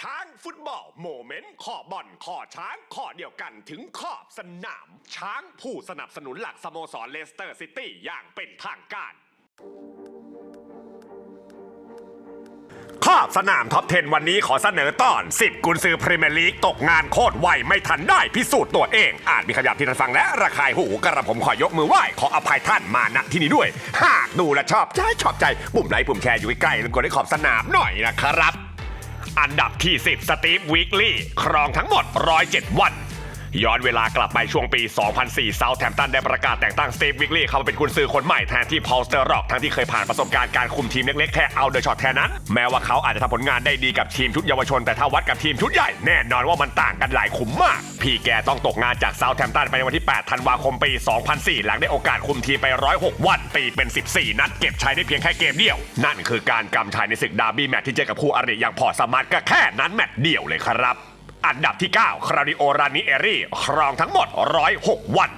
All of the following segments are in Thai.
ช้างฟุตบอลโมเมนต์ขอบอลขอช้างขอเดียวกันถึงขอบสนาม ช้างผู้สนับสนุนหลักสโมสรเลสเตอร์ซิตี้อย่างเป็นทางการขอบสนามท็อป 10 วันนี้ขอเสนอตอน 10 กุนซือพรีเมียร์ลีกตกงานโคตรไวไม่ทันได้พิสูจน์ตัวเอง อาจมีคำหยาบที่ท่านฟังและระคายหูกระผมขอยกมือไหว้ขออภัยท่านมาณที่นี้ด้วย หากดูและชอบใจชอบใจ ปุ่มไลค์ปุ่มแชร์อยู่ใกล้ๆแล้วกดให้ขอบสนามหน่อยนะครับ อันดับที่ 10 สตีฟวิกลี่ ครองทั้งหมด 107 วัน ย้อนเวลากลับไปช่วงปี 2004เซาแทมตันได้ประกาศแต่งตั้งสตีฟวิกลี่เข้ามาเป็นกุนซือคนใหม่แทนที่พอลสเตอร์ร็อกทั้งที่เคยผ่านประสบการณ์การคุมทีมเล็กๆแค่เอาเดอะช็อตแทนนั้น แม้ว่าเขาอาจจะทำผลงานได้ดีกับทีมชุดเยาวชนแต่ถ้าวัดกับทีมชุดใหญ่แน่นอนว่ามันต่างกันหลายขุมมาก พี่แกต้องตกงานจากเซาแทมตันไปในวันที่ 8 ธันวาคมปี 2004 หลังได้โอกาสคุมทีมไป 106 วันตีเป็น 14 นัดเก็บชัยได้เพียงแค่เกมเดียว นั่นคือการกำชัยในศึกดาร์บี้แมตช์ที่เจอกับคู่อริอย่างพอร์ตสมาร์ทก็แค่นั้นแมตช์เดียวเลยครับ อันดับที่ 9 คราดิโอรานิเอรี่ครองทั้งหมด 106 วัน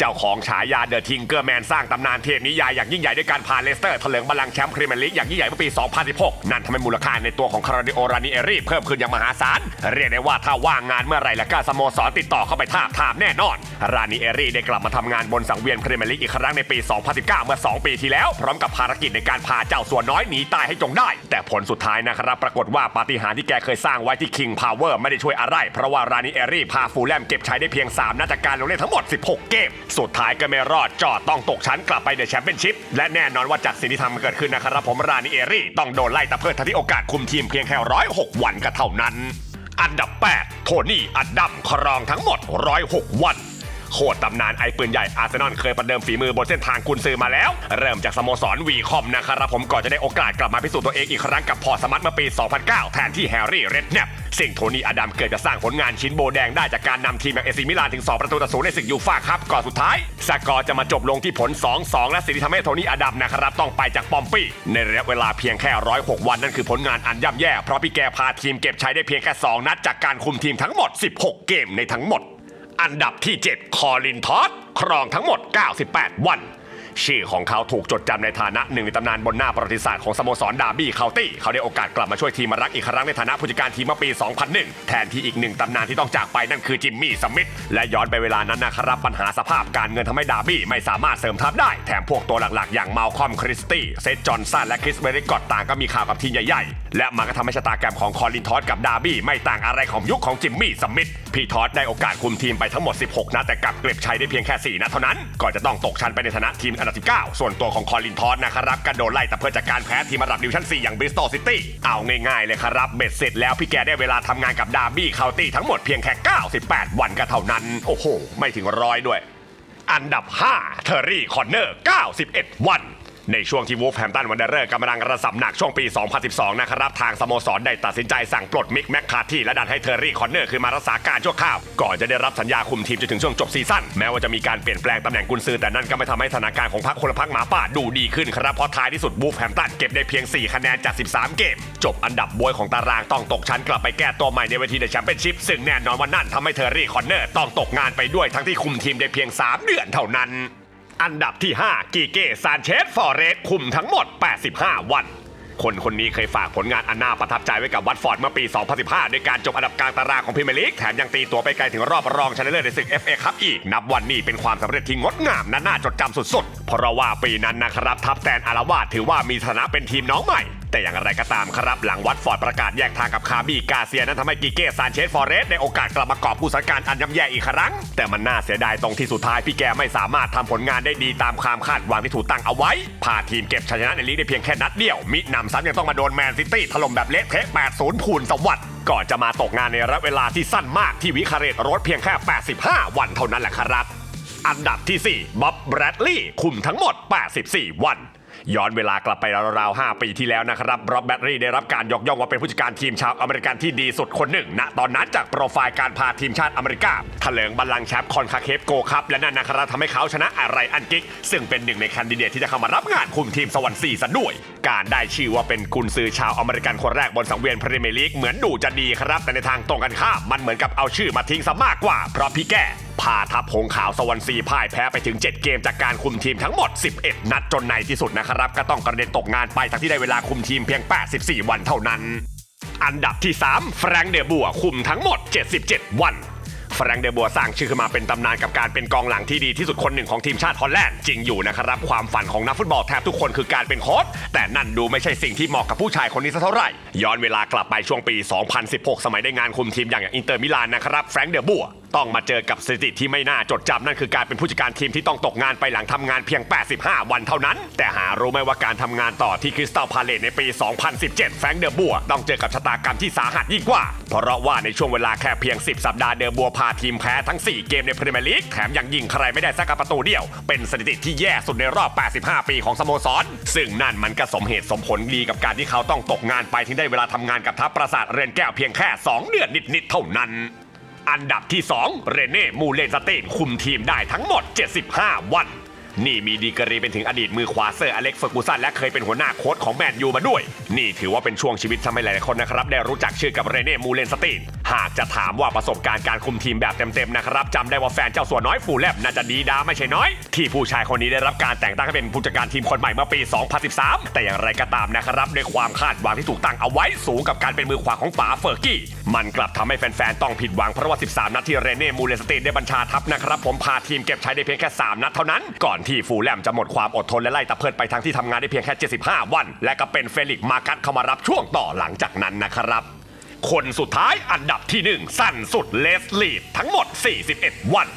เจ้าของฉายาเดอะทิงเกอร์แมนสร้างตำนานเทพนิยายอย่างยิ่งใหญ่ด้วยการพาเลสเตอร์เถลิงบัลลังก์แชมป์พรีเมียร์ลีกอย่างยิ่งใหญ่เมื่อปี 2016 นั่นทำให้มูลค่าในตัวของคาราดิโอรานิเอรี่เพิ่มขึ้นอย่างมหาศาล เรียกได้ว่าถ้าว่างงานเมื่อไหร่แล้วก็สโมสรติดต่อเข้าไปทาบทามแน่นอน รานิเอรี่ได้กลับมาทำงานบนสังเวียนพรีเมียร์ลีกอีกครั้งในปี 2019 เมื่อ 2 ปีที่แล้ว พร้อมกับภารกิจในการพาเจ้าสัวนน้อยหนีตายให้จงได้ แต่ผลสุดท้ายนะครับปรากฏว่าปาฏิหาริย์ที่แกเคยสร้างไว้ที่ King Power ไม่ได้ช่วยอะไร เพราะว่ารานิเอรี่พาฟูลแลมเก็บชัยได้เพียง 3นัดจากการลงเล่นทั้งหมด 16 เกมสุดท้ายก็ไม่รอดจอดต้องตกชั้นกลับไปในแชมเปี้ยนชิพและแน่นอนว่าจากสิ่งที่ทำมันเกิดขึ้นนะครับผมรานิเอรี่ต้องโดนไล่ตะเพิดทันที่โอกาสคุมทีมเพียงแค่106วันก็เท่านั้น อันดับ 8 โทนี่อัดดัมครองทั้งหมด 106 วัน โคตรตำนานไอ้ปืนใหญ่อาร์เซนอลเคยประเดิมฝีมือบนเส้นทางกุนซือมาแล้ว เริ่มจากสโมสรวีคอมนะครับผมก่อนจะได้โอกาสกลับมาพิสูจน์ตัวเองอีกครั้งกับพอสมัตเมื่อปี 2009 แทนที่แฮร์รี่เรดเนปสิ่งโทนี่อดัมเกิดจะสร้างผลงานชิ้นโบแดงได้จากการนำทีมแบบเอซิมิลานถึง 2 ประตูต่อศูนย์ในศึกยูฟ่าครับก่อนสุดท้ายสกอร์จะมาจบลงที่ผล 2-2 และสิ่งที่ทำให้โทนี่อดัมนะครับต้องไปจากปอมปี้ในระยะเวลาเพียงแค่ 106 วันนั่นคือผลงานอันย่ำแย่เพราะพี่แกพาทีมเก็บชัยได้เพียงแค่สองนัดจากการคุมทีมทั้งหมด 16 เกมในทั้งหมด อันดับที่ 7 คอลินทอสครองทั้งหมด 98 วัน ชื่อของเขาถูกจดจำในฐานะหนึ่งในตำนานบนหน้าประวัติศาสตร์ของสโมสรดาร์บี้เคาน์ตี้เขาได้โอกาสกลับมาช่วยทีมมารักอีกครั้งในฐานะผู้จัดการทีมเมื่อปี 2001 แทนที่อีกหนึ่งตำนานที่ต้องจากไปนั่นคือจิมมี่สมิธและย้อนไปเวลานั้นนะครับปัญหาสภาพการเงินทำให้ดาร์บี้ไม่สามารถเสริมทัพได้แถมพวกตัวหลักๆ อย่างมาลคอมคริสตี้เซธจอห์นสันและคริสเบริกอตต่างก็มีข่าวกับทีมใหญ่ๆและมันก็ทำให้ชะตากรรมของคอลินทอสกับดาร์บี้ไม่ต่างอะไรของยุคของจิมมี่สมิธพี่ทอสได้โอกาสคุมทีมไปทั้งหมด 16นัดแต่กลับเก็บชัยได้เพียงแค่ 4นัดเท่านั้นก่อนจะต้องตกชั้นไปในฐานะทีมอันดับ 19 ส่วนตัวของคอลินทอสนะครับกระโดดไล่แต่เพื่อจากการแพ้ทีมระดับดิวชั่น 4 อย่างบริสตอลซิตี้เอาง่ายๆเลยครับเบ็ดเสร็จแล้วพี่แกได้เวลาทำงานกับดาร์บี้เคาน์ตี้ทั้งหมดเพียงแค่ 98 วันก็เท่านั้น โอ้โห ไม่ถึงร้อยด้วย อันดับ 5 เทอร์รี่ คอนเนอร์ 91 วัน ในช่วงที่วูฟแฮมตันวันเดอร์เรอร์กำลังระสำหนักช่วงปี 2012 นะครับทางสโมสรได้ตัดสินใจสั่งปลดมิกแมคคาที่และดันให้เทอร์รี่คอนเนอร์คือมารักษาการชั่วคราว ก่อนจะได้รับสัญญาคุมทีมจนถึงช่วงจบซีซั่นแม้ว่าจะมีการเปลี่ยนแปลงตำแหน่งกุนซือแต่นั่นก็ไม่ทำให้สถานการณ์ของพรรคคนละพรรคหมาป่าดูดีขึ้นครับเพราะท้ายที่สุดวูฟแฮมตันเก็บได้เพียง 4 คะแนนจาก 13 เกม จบอันดับบวยของตารางต้องตกชั้นกลับไปแก้ตัวใหม่ในเวทีเดอะแชมเปี้ยนชิพซึ่งแน่นอนว่านั่นทำให้เทอร์รี่คอนเนอร์ต้องตกงานไปด้วยทั้งที่คุมทีมได้เพียง 3 เดือนเท่านั้น อันดับที่ 5 กีเก้ซานเชสฟอร์เรสคุมทั้งหมด 85 วัน คนคนนี้เคยฝากผลงานอันน่าประทับใจไว้กับวัตฟอร์ดเมื่อปี 2015 ด้วยการจบอันดับกลางตารางของพรีเมียร์ลีกแถมยังตีตัวไปไกลถึงรอบรองชนะเลิศในศึก FA คับอีก นับวันนี้เป็นความสำเร็จที่งดงามน่าจดจำสุดๆ เพราะว่าปีนั้นนะครับทัพแตนอาราวาสถือว่ามีฐานะเป็นทีมน้องใหม่ แต่อย่างไรก็ตามครับ หลังวัตฟอร์ดประกาศแยกทางกับคาบีกาเซียนั้นทำให้กิเก้ซานเชสฟอร์เรสได้โอกาสกลับมากอบผู้สังการอันย่ำแย่อีกครั้ง แต่มันน่าเสียดายตรงที่สุดท้ายพี่แกไม่สามารถทำผลงานได้ดีตามความคาดหวังที่ถูกตั้งเอาไว้พาทีมเก็บชัยชนะในลีกได้เพียงแค่นัดเดียวมินำซ้ำยังต้องมาโดนแมนซิตี้ถล่มแบบเละเทะ8-0พูนสวัสด์ก่อนจะมาตกงานในระยะเวลาที่สั้นมากที่วิคาเรตรถเพียงแค่ 85 วันเท่านั้นแหละครับ อันดับที่4บ๊อบแบรดลีย์คุมทั้งหมด 84 วัน ย้อนเวลากลับไปราวๆ5ปีที่แล้วนะครับบ๊อบแบรดลีย์ได้รับการยกย่องว่าเป็นผู้จัดการทีมชาวอเมริกันที่ดีสุดคนหนึ่งณตอนนั้นจากโปรไฟล์การพาทีมชาติอเมริกาเถลิงบัลลังก์แชมป์คอนคาเคฟโกคัพและนั่นนะครับทำให้เขาชนะอะไรอันกิก ซึ่งเป็นหนึ่งในแคนดิเดตที่จะเข้ามารับงานคุมทีมสวรรค์ซีซะด้วย การได้ชื่อว่าเป็นกุนซือชาวอเมริกันคนแรกบนสังเวียนพรีเมียร์ลีกเหมือนดูจะดีครับแต่ในทางตรงกันข้ามมันเหมือนกับเอาชื่อมาทิ้งซะมากกว่าเพราะพี่แกพาทัพหงขาวสวรรค์ซีพ่ายแพ้ไปถึง 7 เกมจากการคุมทีมทั้งหมด 11 นัดจนในที่สุดนะครับ ก็ต้องกระเด็นตกงานไปทั้งที่ได้เวลาคุมทีมเพียง 84 วันเท่านั้น อันดับที่ 3 แฟรงเดอบัวคุมทั้งหมด 77 วันแฟรงเดอบัวสร้างชื่อขึ้นมาเป็นตำนานกับการเป็นกองหลังที่ดีที่สุดคนหนึ่งของทีมชาติฮอลแลนด์จริงอยู่นะครับ ความฝันของนักฟุตบอลแทบทุกคนคือการเป็นโค้ชแต่นั่นดูไม่ใช่สิ่งที่เหมาะกับผู้ชายคนนี้สักเท่าไหร่ ย้อนเวลากลับไปช่วงปี 2016 สมัยได้งานคุมทีมอย่างอินเตอร์มิลานนะครับแฟรงเดบัว ต้องมาเจอกับสถิติที่ไม่น่าจดจำนั่นคือการเป็นผู้จัดการทีมที่ต้องตกงานไปหลังทำงานเพียง 85 วันเท่านั้น แต่หารู้ไหมว่าการทำงานต่อที่คริสตัลพาเลตในปี 2017 แฟรงเดอร์บัวต้องเจอกับชะตากรรมที่สาหัสยิ่งกว่า เพราะว่าในช่วงเวลาแค่เพียง 10 สัปดาห์เดอร์บัวพาทีมแพ้ทั้ง 4 เกมในพรีเมียร์ลีกแถมยังยิงใครไม่ได้สักประตูเดียว เป็นสถิติที่แย่สุดในรอบ 85 ปีของสโมสร ซึ่งนั่นมันก็สมเหตุสมผลดีกับการที่เขาต้องตกงานไปถึงได้เวลาทำงานกับทัพปราสาทเรือนแก้วเพียงแค่ 2 เดือนนิดๆเท่านั้น อันดับที่ 2 เรเน่ มูเลนสเตนคุมทีมได้ทั้งหมด 75 วัน นี่มีดีกรีเป็นถึงอดีตมือขวาเซอร์อเล็กซ์เฟอร์กูสันและเคยเป็นหัวหน้าโค้ชของแมนยูมาด้วย นี่ถือว่าเป็นช่วงชีวิตทำให้หลายๆคนนะครับ ได้รู้จักชื่อกับเรเน่มูเลนสเตนหากจะถามว่าประสบการณ์การคุมทีมแบบเต็มๆนะครับจำได้ว่าแฟนเจ้าสัวน้อยฟูแลบน่าจะดีดาไม่ใช่น้อย ที่ผู้ชายคนนี้ได้รับการแต่งตั้งให้เป็นผู้จัดการทีมคนใหม่เมื่อปี 2013 แต่อย่างไรก็ตามนะครับด้วยความคาดหวังที่ถูกตั้งเอาไว้สูงกับการเป็นมือขวาของป๋าเฟอร์กี้มันกลับทำให้แฟนๆต้องผิดหวังเพราะว่า 13 นัดที่เรเน่มูเลสเตนได้บัญชาทัพนะครับผมพาทีมเก็บใช้ได้เพียงแค่ 3 นัดเท่านั้นก่อนที่ฟูลแลมจะหมดความอดทนและไล่ตะเพิดไปทางที่ทำงานได้เพียงแค่ 75 วัน และก็เป็นเฟลิกซ์มากัตเข้ามารับช่วงต่อหลังจากนั้นนะครับ คนสุดท้ายอันดับที่ 1 สั้นสุดเลสลีดทั้งหมด 41 วัน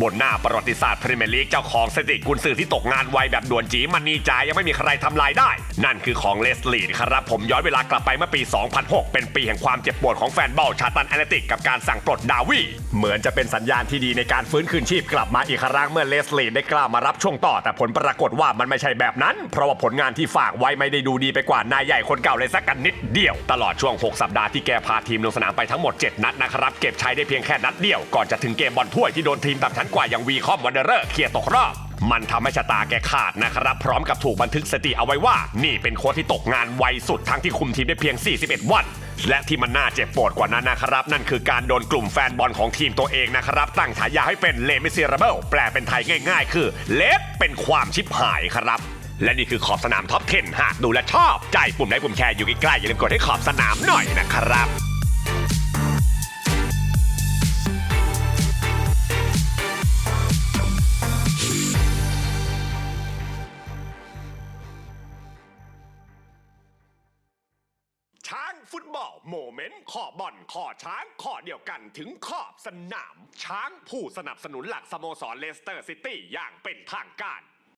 บนหน้าประวัติศาสตร์พรีเมียร์ลีกเจ้าของสถิติกุนซือที่ตกงานไวแบบด่วนจีมันนีจายังไม่มีใครทำลายได้ นั่นคือของเลสลีดครับ ผมย้อนเวลากลับไปเมื่อปี 2006 เป็นปีแห่งความเจ็บปวดของแฟนบอลชาตันแอตเลติกกับการสั่งปลดดาวีเหมือนจะเป็นสัญญาณที่ดีในการฟื้นคืนชีพกลับมาอีกครั้งเมื่อเลสลีดได้กล้ามารับช่วงต่อ แต่ผลปรากฏว่ามันไม่ใช่แบบนั้น เพราะว่าผลงานที่ฝากไว้ไม่ได้ดูดีไปกว่านายใหญ่คนเก่าเลยสักกันนิดเดียว ตลอดช่วง 6 สัปดาห์ที่แกพาทีมลงสนามไปทั้งหมด 7 นัดนะครับเก็บใช้ได้เพียงแค่นัดเดียวก่อนจะถึงเกมบอลถ้วยที่โดนทีมต่ำชั้นกว่าอย่างวีคอมวันเดอร์เคลียร์ตกรอบ มันทำให้ชะตาแกขาดนะครับ พร้อมกับถูกบันทึกสติเอาไว้ว่า นี่เป็นโค้ชที่ตกงานไวสุดทั้งที่คุมทีมได้เพียง 41 วัน และที่มันน่าเจ็บปวดกว่านั้นนะครับ นั่นคือการโดนกลุ่มแฟนบอลของทีมตัวเองนะครับ ตั้งฉายาให้เป็นเลมิเซรเบิลแปลเป็นไทยง่าย ๆ คือเลฟเป็นความชิบหายครับและนี่คือขอบสนามท็อป 10 หากดูและชอบ ใจปุ่มไลค์ปุ่มแชร์อยู่ใกล้ๆอย่าลืมกดให้ขอบสนามหน่อยนะครับ ฟุตบอลโมเมนต์ขอบอลขอช้างขอเดียวกันถึงขอบสนาม ช้างผู้สนับสนุนหลักสโมสรเลสเตอร์ซิตี้อย่างเป็นทางการ